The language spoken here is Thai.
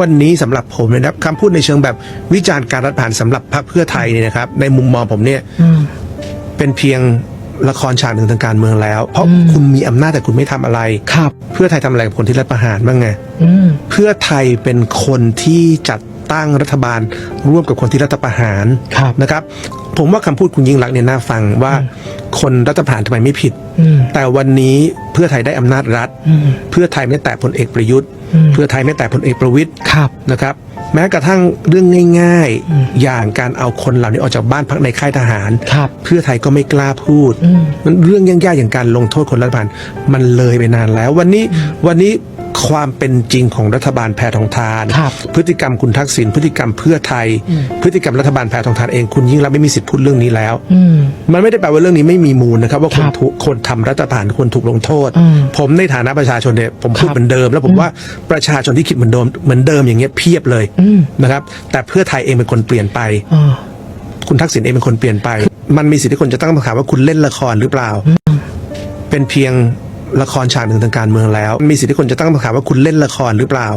วันนี้สำหรับผมเนี่ยนะครับคำพูดในเชิงแบบวิจารณ์การรัฐประหารสำหรับพรรคเพื่อไทยเนี่ยนะครับ ในมุมมองผมเนี่ยอืมเป็นเพียงละครฉากหนึ่งทางการเมืองแล้ว เพราะอืมคุณมีอำนาจแต่คุณไม่ทำอะไรครับ เพื่อไทยทำอะไรกับคนที่รัฐประหารบ้างไงอืมเพื่อไทยเป็นคนที่จัดตั้งรัฐบาลร่วมกับคนที่รัฐประหารครับนะครับ ผมว่าคำพูดคุณยิ่งรักษณ์เนี่ยน่าฟังว่า คนรัฐประหารทำไมไม่ผิดอืมแต่วันนี้เพื่อไทยได้อำนาจรัฐอืมเพื่อไทยไม่แตะพลเอกประยุทธ์อืมเพื่อไทยไม่แตะพลเอกประวิตยครับนะครับ แม้กระทั่งเรื่องง่าย ๆ อย่างการเอาคนเหล่านี้ออกจากบ้านพักในค่ายทหารครับเพื่อไทยก็ไม่กล้าพูดอืมมันเรื่องยากๆอย่างการลงโทษคนรัฐบาลมันเลยไปนานแล้ว วันนี้วันนี้ ความเป็นจริงของรัฐบาลแพทองทาน ครับพฤติกรรมคุณทักษิณพฤติกรรมเพื่อไทยพฤติกรรมรัฐบาลแพทองทานเองคุณยิ่งรักษณ์ไม่มีสิทธิ์พูดเรื่องนี้แล้ว อืม มันไม่ได้แปลว่าเรื่องนี้ไม่มีมูลนะครับ ว่าคนครับถูกคนทำรัฐประหารควรถูกลงโทษ อืมผมในฐานะประชาชนเนี่ยผมพูดครับ เหมือนเดิม แล้วผมว่าประชาชนที่คิดเหมือนเดิมเหมือนเดิมอย่างเงี้ยเพียบเลยอืมนะครับ แต่เพื่อไทยเองเป็นคนเปลี่ยนไป อ่า คุณทักษิณเองเป็นคนเปลี่ยนไป มันมีสิทธิ์ที่คนจะตั้งคำถามว่าคุณเล่นละครหรือเปล่า เป็นเพียง ละครฉากหนึ่งทางการเมืองแล้ว มีสิทธิ์ที่คนจะตั้งคำถามว่าคุณเล่นละครหรือเปล่า